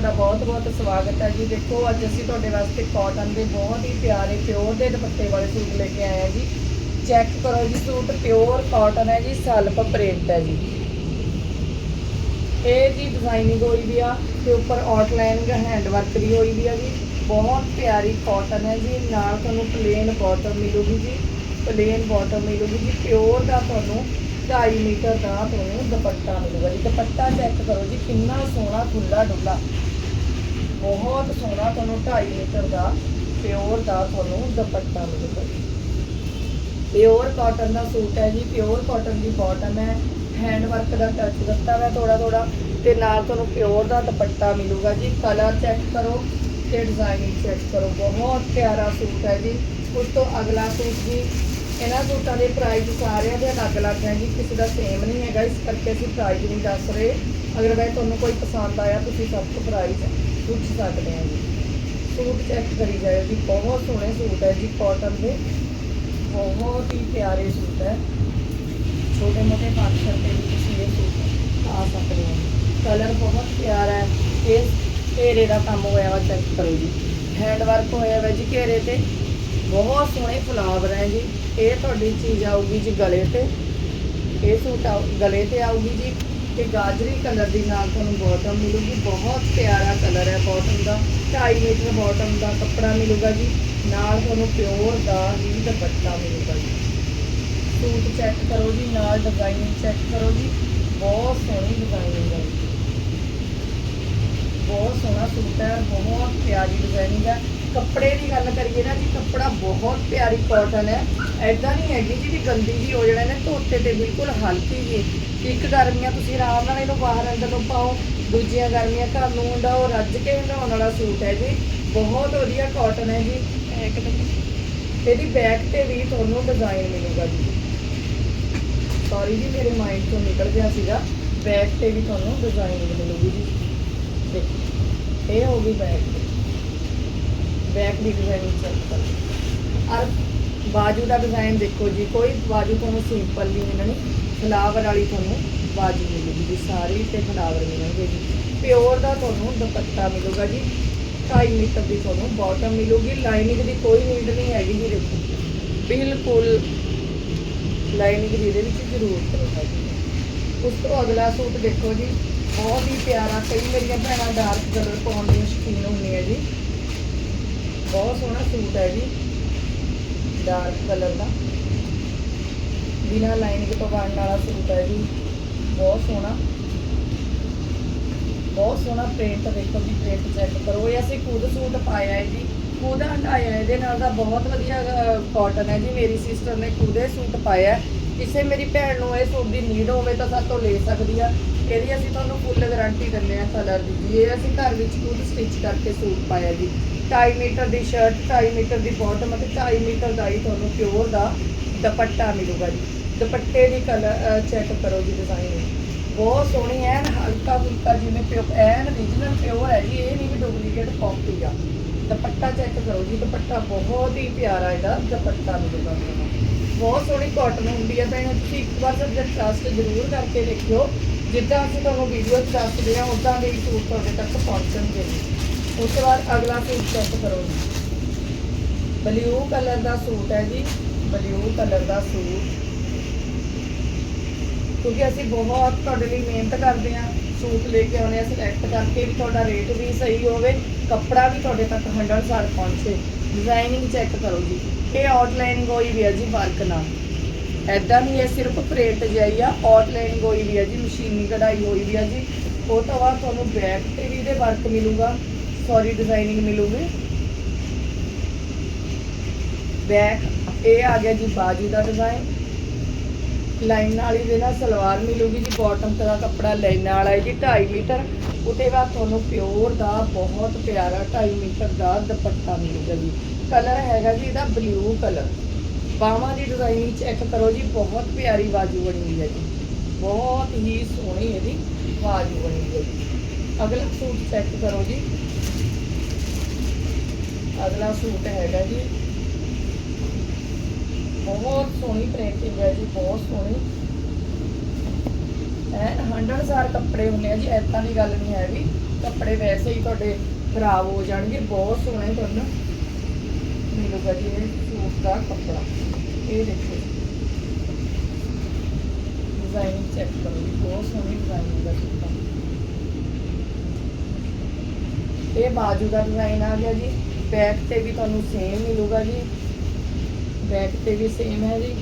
ਤੁਹਾਡਾ ਬਹੁਤ-ਬਹੁਤ ਸਵਾਗਤ ਹੈ ਜੀ। ਦੇਖੋ, ਅੱਜ ਅਸੀਂ ਤੁਹਾਡੇ ਵਾਸਤੇ ਕਾਟਨ ਦੇ ਬਹੁਤ ਹੀ ਪਿਆਰੇ ਪਿਓਰ ਦੇ ਦੁਪੱਟੇ ਵਾਲੇ ਸੂਟ ਲੈ ਕੇ ਆਏ ਹਾਂ ਜੀ। ਚੈੱਕ ਕਰੋ ਜੀ, ਸੂਟ ਪਿਓਰ ਕਾਟਨ ਹੈ ਜੀ, ਸਲਪ ਪ੍ਰਿੰਟ ਹੈ ਜੀ। ਇਹ ਜੀ ਡਿਜ਼ਾਈਨਿੰਗ ਹੋਈ ਵੀ ਆ ਤੇ ਉੱਪਰ ਆਊਟਲਾਈਨਿੰਗ ਹੈਂਡ ਵਰਕ ਦੀ ਹੋਈ ਵੀ ਆ ਜੀ। ਬਹੁਤ ਪਿਆਰੀ ਕਾਟਨ ਹੈ ਜੀ। ਨਾਲ ਤੁਹਾਨੂੰ ਪਲੇਨ ਬਾਟਮ ਮਿਲੂਗੀ ਜੀ। ਪਲੇਨ ਬਾਟਮ ਮਿਲੂਗੀ ਜੀ। ਪਿਓਰ ਦਾ ਤੁਹਾਨੂੰ 2.5 ਮੀਟਰ ਦਾ ਤੁਹਾਨੂੰ ਦੁਪੱਟਾ ਮਿਲੂਗਾ ਜੀ। ਦੁਪੱਟਾ ਚੈੱਕ ਕਰੋ ਜੀ, ਕਿੰਨਾ ਸੋਹਣਾ ਖੁੱਲਾ ਡੁੱਲਾ ਬਹੁਤ ਸੋਹਣਾ ਤੁਹਾਨੂੰ 2.5 ਮੀਟਰ ਦਾ ਪਿਓਰ ਦਾ ਤੁਹਾਨੂੰ ਦੁਪੱਟਾ ਮਿਲੂਗਾ। ਜੀ ਪਿਓਰ ਕਾਟਨ ਦਾ ਸੂਟ ਹੈ ਜੀ, ਪਿਓਰ ਕਾਟਨ ਦੀ ਬਾਟਮ ਹੈ ਹੈਂਡ ਵਰਕ ਦਾ ਟੱਚ ਦਿੱਤਾ ਹੋਇਆ ਥੋੜਾ ਥੋੜਾ ਤੇ ਨਾਲ ਤੁਹਾਨੂੰ ਪਿਓਰ ਦਾ ਦੁਪੱਟਾ ਮਿਲੂਗਾ ਜੀ। ਕਲਰ ਚੈੱਕ ਕਰੋ ਤੇ ਡਿਜ਼ਾਈਨਿੰਗ ਚੈੱਕ ਕਰੋ। ਬਹੁਤ ਪਿਆਰਾ ਸੂਟ ਹੈ ਜੀ। ਉਸ ਤੋਂ ਅਗਲਾ ਸੂਟ ਜੀ, ਇਹਨਾਂ ਸੂਟਾਂ ਦੇ ਪ੍ਰਾਈਸ ਸਾਰਿਆਂ ਦੇ ਅਲੱਗ-ਅਲੱਗ ਹੈ ਜੀ। ਕਿਸੇ ਦਾ ਸੇਮ ਨਹੀਂ ਹੈਗਾ, ਇਸ ਕਰਕੇ ਅਸੀਂ ਪ੍ਰਾਈਸ ਨਹੀਂ ਦੱਸ ਰਹੇ। ਅਗਰ ਵੈ ਤੁਹਾਨੂੰ ਕੋਈ ਪਸੰਦ ਆਇਆ, ਤੁਸੀਂ ਸਭ ਤੋਂ ਪ੍ਰਾਈਸ ਪੁੱਛ ਸਕਦੇ ਹਾਂ ਜੀ। ਸੂਟ ਚੈੱਕ ਕਰੀ ਜਾਇਓ ਜੀ, ਬਹੁਤ ਸੋਹਣੇ ਸੂਟ ਹੈ ਜੀ ਕਾਟਨ ਦੇ। ਬਹੁਤ ਹੀ ਪਿਆਰੇ ਸੂਟ ਹੈ। ਛੋਟੇ ਮੋਟੇ ਫੰਕਸ਼ਨ ਤੇ ਵੀ ਤੁਸੀਂ ਇਹ ਸੂਟ ਪਾ ਸਕਦੇ ਹੋ। ਕਲਰ ਬਹੁਤ ਪਿਆਰਾ ਹੈ। ਇਹ ਘੇਰੇ ਦਾ ਕੰਮ ਹੋਇਆ ਵਾ ਚੈੱਕ ਕਰੋ ਜੀ। ਹੈਂਡ ਵਰਕ ਹੋਇਆ ਵਾ ਜੀ ਘੇਰੇ ਤੇ। ਬਹੁਤ ਸੋਹਣੇ ਫਲਾਵਰ ਹੈ ਜੀ। ਇਹ ਤੁਹਾਡੀ ਚੀਜ਼ ਆਊਗੀ ਜੀ ਗਲੇ ਤੇ। ਇਹ ਸੂਟ ਆਊ, ਗਲੇ ਤੇ ਆਊਗੀ ਜੀ। ਤੇ ਗਾਜਰੀ ਕਲਰ ਦੀ ਨਾਲ ਤੁਹਾਨੂੰ ਬਾਟਮ ਮਿਲੂਗੀ। ਬਹੁਤ ਪਿਆਰਾ ਕਲਰ ਹੈ ਬਾਟਮ ਦਾ। 2.5 ਮੀਟਰ ਬਾਟਮ ਦਾ ਕੱਪੜਾ ਮਿਲੂਗਾ ਜੀ। ਨਾਲ ਤੁਹਾਨੂੰ ਪਿਓਰ ਦਾ ਹੀ ਦੁਪੱਟਾ ਮਿਲੂਗਾ ਜੀ। ਸੂਟ ਚੈੱਕ ਕਰੋ ਜੀ, ਨਾਲ ਡਿਜ਼ਾਈਨਿੰਗ ਚੈੱਕ ਕਰੋ ਜੀ। ਬਹੁਤ ਸੋਹਣੀ ਡਿਜ਼ਾਈਨਿੰਗ ਹੈ ਬਹੁਤ ਸੋਹਣਾ ਸੂਟ ਹੈ, ਬਹੁਤ ਪਿਆਰੀ ਡਿਜ਼ਾਈਨਿੰਗ ਹੈ। ਕੱਪੜੇ ਦੀ ਗੱਲ ਕਰੀਏ ਨਾ ਜੀ, ਕੱਪੜਾ ਬਹੁਤ ਪਿਆਰੀ ਕਾਟਨ ਹੈ। ਐਦਾਂ ਨਹੀਂ ਹੈਗੀ ਜੀ ਵੀ ਗੰਦੀ ਜੀ ਹੋ ਜਾਣਾ ਨੇ ਧੋਤੇ ਤੇ ਬਿਲਕੁਲ ਹਲਕੀ ਜੀ। ਇੱਕ ਗਰਮੀਆਂ ਤੁਸੀਂ ਆਰਾਮ ਨਾਲ ਇਹਨੂੰ ਬਾਹਰ ਅੰਦਰ ਨੂੰ ਪਾਓ, ਦੂਜੀਆਂ ਗਰਮੀਆਂ ਘਰ ਨੂੰ ਹੰਡਾਓ ਰੱਜ ਕੇ ਹੰਡਾਉਣ ਵਾਲਾ ਸੂਟ ਹੈ ਜੀ। ਬਹੁਤ ਵਧੀਆ ਕਾਟਨ ਹੈ ਜੀ। ਇਹਦੀ ਬੈਕ ਤੇ ਵੀ ਤੁਹਾਨੂੰ ਡਿਜ਼ਾਈਨ ਮਿਲੂਗਾ ਜੀ। ਸੌਰੀ ਜੀ, ਮੇਰੇ ਮਾਈਂਡ ਤੋਂ ਨਿਕਲ ਗਿਆ ਸੀਗਾ। ਬੈਕ ਤੇ ਵੀ ਤੁਹਾਨੂੰ ਡਿਜ਼ਾਈਨ ਮਿਲੂਗੀ ਜੀ। ਦੇਖੋ, ਇਹ ਹੋ ਗਈ ਬੈਕ ਬੈਕ ਦੀ ਡਿਜ਼ਾਈਨ ਚੈੱਕ ਕਰੋ। ਔਰ ਬਾਜੂ ਦਾ ਡਿਜ਼ਾਈਨ ਦੇਖੋ ਜੀ, ਕੋਈ ਬਾਜੂ ਤੁਹਾਨੂੰ ਸਿੰਪਲ ਨਹੀਂ ਮਿਲਣੀ ਫਲਾਵਰ ਵਾਲੀ ਤੁਹਾਨੂੰ ਬਾਜੂ ਮਿਲੇਗੀ ਜੀ, ਸਾਰੀ ਤੇ ਫਲਾਵਰ ਮਿਲਣਗੇ ਜੀ। ਪਿਓਰ ਦਾ ਤੁਹਾਨੂੰ ਦੁਪੱਟਾ ਮਿਲੂਗਾ ਜੀ 2.5 ਮੀਟਰ ਦੀ ਤੁਹਾਨੂੰ ਬਾਟਮ ਮਿਲੂਗੀ ਲਾਈਨਿੰਗ ਦੀ ਕੋਈ ਨੀਡ ਨਹੀਂ ਹੈਗੀ ਜੀ, ਦੇਖੋ। ਬਿਲਕੁਲ ਲਾਈਨਿੰਗ ਦੀ ਇਹਦੇ ਵਿੱਚ ਜ਼ਰੂਰਤ ਨਹੀਂ ਹੈਗੀ। ਉਸ ਤੋਂ ਅਗਲਾ ਸੂਟ ਦੇਖੋ ਜੀ, ਬਹੁਤ ਹੀ ਪਿਆਰਾ, ਕਈ ਮੇਰੀਆਂ ਭੈਣਾਂ ਡਾਰਕ ਕਲਰ ਪਾਉਣ ਦੀ ਸ਼ੌਕੀਨ ਹੁੰਦੀਆਂ ਜੀ। ਬਹੁਤ ਸੋਹਣਾ ਸੂਟ ਹੈ ਜੀ। ਡਾਰਕ ਕਲਰ ਦਾ। ਬਿਨਾ ਲਾਈਨਿੰਗ ਤੋਂ ਬਣਨ ਵਾਲਾ ਸੂਟ ਹੈ ਜੀ। ਬਹੁਤ ਸੋਹਣਾ। ਬਹੁਤ ਸੋਹਣਾ ਪ੍ਰਿੰਟ ਦੇਖੋ ਜੀ ਪ੍ਰਿੰਟ ਚੈੱਕ ਕਰੋ। ਇਹ ਅਸੀਂ ਖੁਦ ਸੂਟ ਪਾਇਆ ਹੈ ਜੀ। ਖੁਦ ਹਟਾਇਆ ਇਹਦੇ ਨਾਲ ਦਾ ਬਹੁਤ ਵਧੀਆ ਕਾਟਨ ਹੈ ਜੀ। ਮੇਰੀ ਸਿਸਟਰ ਨੇ ਖੁਦ ਇਹ ਸੂਟ ਪਾਇਆ ਕਿਸੇ ਮੇਰੀ ਭੈਣ ਨੂੰ ਇਹ ਸੂਟ ਦੀ ਨੀਡ ਹੋਵੇ ਤਾਂ ਸਾਡੇ ਤੋਂ ਲੈ ਸਕਦੀ ਆ। ਇਹਦੀ ਅਸੀਂ ਤੁਹਾਨੂੰ ਫੁੱਲ ਗਾਰੰਟੀ ਦਿੰਦੇ ਆ ਕਲਰ ਦੀ ਜੀ। ਇਹ ਅਸੀਂ ਘਰ ਵਿੱਚ ਖੁਦ ਸਟਿਚ ਕਰਕੇ ਸੂਟ ਪਾਇਆ ਜੀ। 2.5 ਮੀਟਰ ਦੀ ਸ਼ਰਟ 2.5 ਮੀਟਰ ਦੀ ਬਾਟਮ ਅਤੇ 2.5 ਮੀਟਰ ਦਾ ਹੀ ਤੁਹਾਨੂੰ ਪਿਓਰ ਦਾ ਦੁਪੱਟਾ ਮਿਲੂਗਾ ਜੀ। ਦੁਪੱਟੇ ਦੀ ਕਲਰ ਚੈੱਕ ਕਰੋ ਜੀ ਡਿਜ਼ਾਈਨ ਬਹੁਤ ਸੋਹਣੀ, ਐਨ ਹਲਕਾ ਫੁਲਕਾ ਜਿਵੇਂ ਪਿਓ ਐਨ ਰੀਜਨਲ ਪਿਓਰ ਹੈ ਜੀ, ਇਹ ਨਹੀਂ ਵੀ ਡੁਪਲੀਕੇਟ ਕਾਪੀ ਆ। ਦੁਪੱਟਾ ਚੈੱਕ ਕਰੋ ਜੀ, ਦੁਪੱਟਾ ਬਹੁਤ ਹੀ ਪਿਆਰਾ ਇਹਦਾ ਦੁਪੱਟਾ ਮਿਲੂਗਾ ਤੁਹਾਨੂੰ। ਬਹੁਤ ਸੋਹਣੀ ਕਾਟਨ ਹੁੰਦੀ ਹੈ ਭੈਣੋ, ਤੁਸੀਂ ਇੱਕ ਵਾਰ ਜਦ ਟਰਸਟ ਜ਼ਰੂਰ ਕਰਕੇ ਦੇਖਿਓ। ਜਿੱਦਾਂ ਅਸੀਂ ਤੁਹਾਨੂੰ ਵੀਡੀਓ ਦੱਸਦੇ ਹਾਂ ਉਦਾਂ ਦੇ ਹੀ ਸੂਟ ਤੁਹਾਡੇ ਤੱਕ ਪਹੁੰਚਣਗੇ ਉਸ ਤੋਂ ਬਾਅਦ ਅਗਲਾ ਸੂਟ ਚੈੱਕ ਕਰੋ। ਜੀ ਬਲੂ ਕਲਰ ਦਾ ਸੂਟ ਹੈ ਜੀ। ਬਲੂ ਕਲਰ ਦਾ ਸੂਟ। ਕਿਉਂਕਿ ਅਸੀਂ ਬਹੁਤ ਤੁਹਾਡੇ ਲਈ ਮਿਹਨਤ ਕਰਦੇ ਹਾਂ। ਸੂਟ ਲੈ ਕੇ ਆਉਂਦੇ ਆ ਸਿਲੈਕਟ ਕਰਕੇ ਵੀ ਤੁਹਾਡਾ ਰੇਟ ਵੀ ਸਹੀ ਹੋਵੇ, ਕੱਪੜਾ ਵੀ ਤੁਹਾਡੇ ਤੱਕ ਹੰਡਲ ਸਾਰ ਪਹੁੰਚੇ। ਡਿਜ਼ਾਈਨਿੰਗ ਚੈੱਕ ਕਰੋ ਜੀ। ਇਹ ਆਊਟਲਾਈਨਿੰਗ ਹੋਈ ਵੀ ਹੈ ਜੀ ਵਰਕ ਨਾਲ। ਐਦਾਂ ਨਹੀਂ ਇਹ ਸਿਰਫ ਪ੍ਰਿੰਟ ਜਾਈ ਆ। ਆਊਟਲਾਈਨਿੰਗ ਹੋਈ ਵੀ ਹੈ ਜੀ, ਮਸ਼ੀਨੀ ਕਢਾਈ ਹੋਈ ਵੀ ਹੈ ਜੀ। ਉਹ ਤੋਂ ਬਾਅਦ ਤੁਹਾਨੂੰ ਬੈਕ ਤੇ ਵੀ ਇਹਦੇ ਵਰਕ ਮਿਲੂਗਾ। ਸੌਰੀ ਡਿਜ਼ਾਈਨਿੰਗ ਮਿਲੂਗੀ। ਬੈਕ ਇਹ ਆ ਗਿਆ ਜੀ ਬਾਜੂ ਦਾ ਡਿਜ਼ਾਈਨ ਲਾਈਨ ਵਾਲੀ ਦੇ ਨਾਲ ਸਲਵਾਰ ਮਿਲੂਗੀ ਜੀ ਬਾਟਮ ਦਾ ਕੱਪੜਾ ਲਾਈਨ ਵਾਲਾ ਹੈ ਜੀ 2.5 ਮੀਟਰ ਉਹਦੇ ਬਾਅਦ ਤੁਹਾਨੂੰ ਪਿਓਰ ਦਾ ਬਹੁਤ ਪਿਆਰਾ 2.5 ਮੀਟਰ ਦਾ ਦੁਪੱਟਾ ਮਿਲੂਗਾ ਜੀ। ਕਲਰ ਹੈਗਾ ਜੀ ਇਹਦਾ ਬਲੂ ਕਲਰ ਬਾਹਾਂ ਦੀ ਡਿਜ਼ਾਈਨਿੰਗ ਚੈੱਕ ਕਰੋ ਜੀ, ਬਹੁਤ ਪਿਆਰੀ ਬਾਜੂ ਬਣੀ ਹੋਈ ਹੈ ਜੀ। ਬਹੁਤ ਹੀ ਸੋਹਣੀ ਇਹਦੀ ਬਾਜੂ ਬਣੀ ਹੋਈ ਹੈ ਜੀ। ਅਗਲਾ ਸੂਟ ਚੈੱਕ ਕਰੋ ਜੀ। ਅਗਲਾ ਸੂਟ ਹੈਗਾ ਜੀ ਬਹੁਤ ਸੋਹਣੀ ਪ੍ਰਿੰਟਿੰਗ ਹੈ ਜੀ ਬਹੁਤ ਸੋਹਣੀ ਐਨ 100 ਸਾਰ ਕੱਪੜੇ ਹੁੰਦੇ ਆ ਜੀ ਐਦਾਂ ਦੀ ਗੱਲ ਨਹੀਂ ਹੈ ਵੀ ਕੱਪੜੇ ਵੈਸੇ ਹੀ ਤੁਹਾਡੇ ਖਰਾਬ ਹੋ ਜਾਣਗੇ ਬਹੁਤ ਸੋਹਣੇ ਤੁਹਾਨੂੰ ਮਿਲੂਗਾ ਜੀ ਇਹ ਸੂਟ ਦਾ ਕੱਪੜਾ ਇਹ ਦੇਖੋ ਡਿਜ਼ਾਈਨਿੰਗ ਚੈੱਕ ਕਰੋ ਜੀ ਬਹੁਤ ਸੋਹਣੀ ਡਿਜ਼ਾਈਨਿੰਗ ਦਾ ਸੂਟ ਆ ਇਹ ਬਾਜੂ ਦਾ ਡਿਜ਼ਾਈਨ ਆ ਗਿਆ ਜੀ ਬੈਕ ਤੇ ਵੀ ਤੁਹਾਨੂੰ ਸੇਮ ਮਿਲੂਗਾ ਜੀ। ਬੈਕ ਤੇ ਵੀ ਸੇਮ ਹੈ ਜੀ।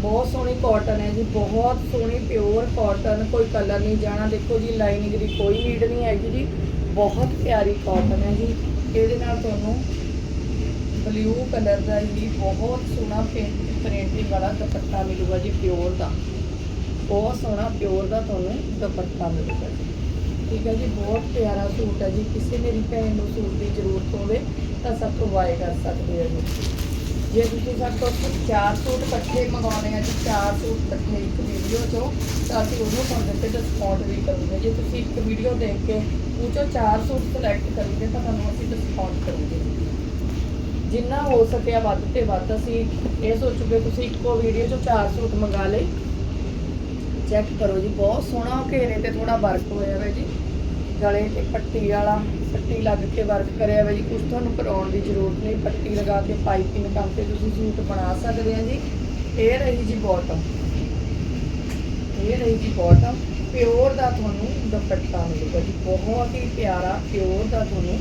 ਬਹੁਤ ਸੋਹਣੀ ਕਾਟਨ ਹੈ ਜੀ, ਬਹੁਤ ਸੋਹਣੀ ਪਿਓਰ ਕਾਟਨ ਕੋਈ ਕਲਰ ਨਹੀਂ ਜਾਣਾ। ਦੇਖੋ ਜੀ ਲਾਈਨਿੰਗ ਦੀ ਕੋਈ ਨੀਡ ਨਹੀਂ ਹੈਗੀ ਜੀ। ਬਹੁਤ ਪਿਆਰੀ ਕਾਟਨ ਹੈ ਜੀ। ਇਹਦੇ ਨਾਲ ਤੁਹਾਨੂੰ ਬਲੂ ਕਲਰ ਦਾ ਹੀ ਬਹੁਤ ਸੋਹਣਾ ਪ੍ਰਿੰਟਿੰਗ ਵਾਲਾ ਦੁਪੱਟਾ ਮਿਲੂਗਾ ਜੀ ਪਿਓਰ ਦਾ। ਬਹੁਤ ਸੋਹਣਾ ਪਿਓਰ ਦਾ ਤੁਹਾਨੂੰ ਦੁਪੱਟਾ ਮਿਲੂਗਾ ਜੀ। ਠੀਕ ਹੈ ਜੀ, ਬਹੁਤ ਪਿਆਰਾ ਸੂਟ ਹੈ ਜੀ। ਕਿਸੇ ਮੇਰੀ ਭੈਣ ਨੂੰ ਸੂਟ ਦੀ ਜ਼ਰੂਰਤ ਹੋਵੇ ਤਾਂ ਸਭ ਤੋਂ ਬਾਏ ਕਰ ਸਕਦੇ ਹੋ ਜੀ। ਜੇ ਤੁਸੀਂ ਸਾਡੇ ਤੋਂ ਚਾਰ ਸੂਟ ਇਕੱਠੇ ਮੰਗਾਉਣੇ ਆ ਜੀ, ਚਾਰ ਸੂਟ ਇਕੱਠੇ ਇੱਕ ਵੀਡੀਓ 'ਚੋਂ, ਤਾਂ ਅਸੀਂ ਉਹਨੂੰ ਤੁਹਾਨੂੰ ਤੇ ਡਿਸਕਾਊਂਟ ਵੀ ਕਰੂਗੇ। ਜੇ ਤੁਸੀਂ ਇੱਕ ਵੀਡੀਓ ਦੇਖ ਕੇ ਉਹ 'ਚੋਂ ਚਾਰ ਸੂਟ ਸਿਲੈਕਟ ਕਰੋਗੇ ਤਾਂ ਤੁਹਾਨੂੰ ਅਸੀਂ ਡਿਸਕਾਊਂਟ ਕਰੂਗੇ। ਜਿੰਨਾ ਹੋ ਸਕਿਆ ਵੱਧ ਤੇ ਵੱਧ, ਅਸੀਂ ਇਹ ਸੋਚੂਗੇ ਤੁਸੀਂ ਇੱਕੋ ਵੀਡੀਓ 'ਚੋਂ ਚਾਰ ਸੂਟ ਮੰਗਾ ਲਏ। ਚੈੱਕ ਕਰੋ ਜੀ, ਬਹੁਤ ਸੋਹਣਾ ਘੇਰੇ ਤੇ ਥੋੜਾ ਵਰਕ ਹੋਇਆ ਹੋਇਆ ਜੀ। ਗਲੇ ਤੇ ਪੱਟੀ ਵਾਲਾ ਪੱਟੀ ਲੱਗ ਕੇ ਵਰਕ ਕਰਿਆ ਹੋਇਆ ਜੀ। ਕੁਝ ਤੁਹਾਨੂੰ ਕਰਾਉਣ ਦੀ ਜ਼ਰੂਰਤ ਨਹੀਂ। ਪੱਟੀ ਲਗਾ ਕੇ ਪਾਈਪਿੰਗ ਕਰਕੇ ਤੁਸੀਂ ਸੂਟ ਬਣਾ ਸਕਦੇ ਆ ਜੀ। ਇਹ ਰਹੀ ਜੀ ਬਾਟਮ ਇਹ ਰਹੀ ਜੀ ਬਾਟਮ ਪਿਓਰ ਦਾ ਤੁਹਾਨੂੰ ਦੁਪੱਟਾ ਮਿਲੂਗਾ ਜੀ। ਬਹੁਤ ਹੀ ਪਿਆਰਾ ਪਿਓਰ ਦਾ ਤੁਹਾਨੂੰ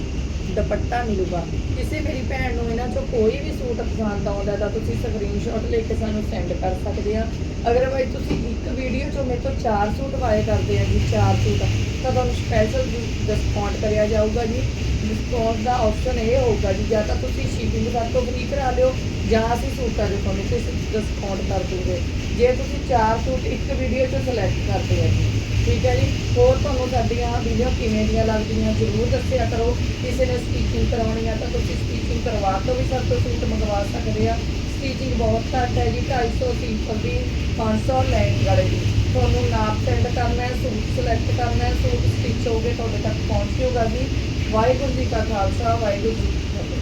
ਦੁਪੱਟਾ ਮਿਲੂਗਾ। ਕਿਸੇ ਮੇਰੀ ਭੈਣ ਨੂੰ ਇਹਨਾਂ ਚੋਂ ਕੋਈ ਵੀ ਸੂਟ ਪਸੰਦ ਆਉਂਦਾ ਤਾਂ ਤੁਸੀਂ ਸਕਰੀਨਸ਼ਾਟ ਲੈ ਕੇ ਸਾਨੂੰ ਸੈਂਡ ਕਰ ਸਕਦੇ ਆ। ਅਗਰਵਾਈਜ਼ ਤੁਸੀਂ ਇੱਕ ਵੀਡੀਓ ਚੋਂ ਮੇਰੇ ਤੋਂ ਚਾਰ ਸੂਟ ਬਾਏ ਕਰਦੇ ਆ ਜੀ, ਚਾਰ ਸੂਟ। ਤਾਂ ਤੁਹਾਨੂੰ ਸਪੈਸ਼ਲ ਡਿਸਕਾਊਂਟ ਕਰਿਆ ਜਾਊਗਾ ਜੀ। ਡਿਸਕਾਊਂਟ ਦਾ ਆਪਸ਼ਨ ਇਹ ਹੋਊਗਾ ਜੀ, ਜਾਂ ਤਾਂ ਤੁਸੀਂ ਸ਼ਿਪਿੰਗ ਸਾਡੇ ਤੋਂ ਫ੍ਰੀ ਕਰਾ ਲਿਓ, ਜਾਂ ਅਸੀਂ ਸੂਟਾਂ ਦੇ ਤੁਹਾਨੂੰ ਕੁਝ ਡਿਸਕਾਊਂਟ ਕਰ ਦੂੰਗੇ। ਜੇ ਤੁਸੀਂ ਚਾਰ ਸੂਟ ਇੱਕ ਵੀਡੀਓ 'ਚ ਸਿਲੈਕਟ ਕਰਦੇ ਆ ਜੀ। ਠੀਕ ਹੈ ਜੀ? ਹੋਰ ਤੁਹਾਨੂੰ ਸਾਡੀਆਂ ਵੀਡੀਓ ਕਿਵੇਂ ਦੀਆਂ ਲੱਗਦੀਆਂ, ਜ਼ਰੂਰ ਦੱਸਿਆ ਕਰੋ। ਕਿਸੇ ਨੇ ਸਟੀਚਿੰਗ ਕਰਾਉਣੀ ਆ ਤਾਂ ਤੁਸੀਂ ਸਟੀਚਿੰਗ ਕਰਵਾ ਤੋਂ ਵੀ ਸਾਡੇ ਤੋਂ ਸੂਟ ਮੰਗਵਾ ਸਕਦੇ ਆ। ਸਟੀਚਿੰਗ ਬਹੁਤ ਘੱਟ ਹੈ ਜੀ? 250 ਸਿੰਪਲ ਦੀ 500 ਲਾਈਨ ਵਾਲੇ ਦੀ ਤੁਹਾਨੂੰ ਨਾਪ ਸੈਂਡ ਕਰਨਾ ਹੈ, ਸੂਟ ਸਿਲੈਕਟ ਕਰਨਾ ਹੈ, ਸੂਟ ਸਟਿਚ ਹੋ ਕੇ ਤੁਹਾਡੇ ਤੱਕ ਪਹੁੰਚ ਜਾਊਗਾ ਜੀ। ਵਾਹਿਗੁਰੂ ਜੀ ਕਾ ਖਾਲਸਾ, ਵਾਹਿਗੁਰੂ ਜੀ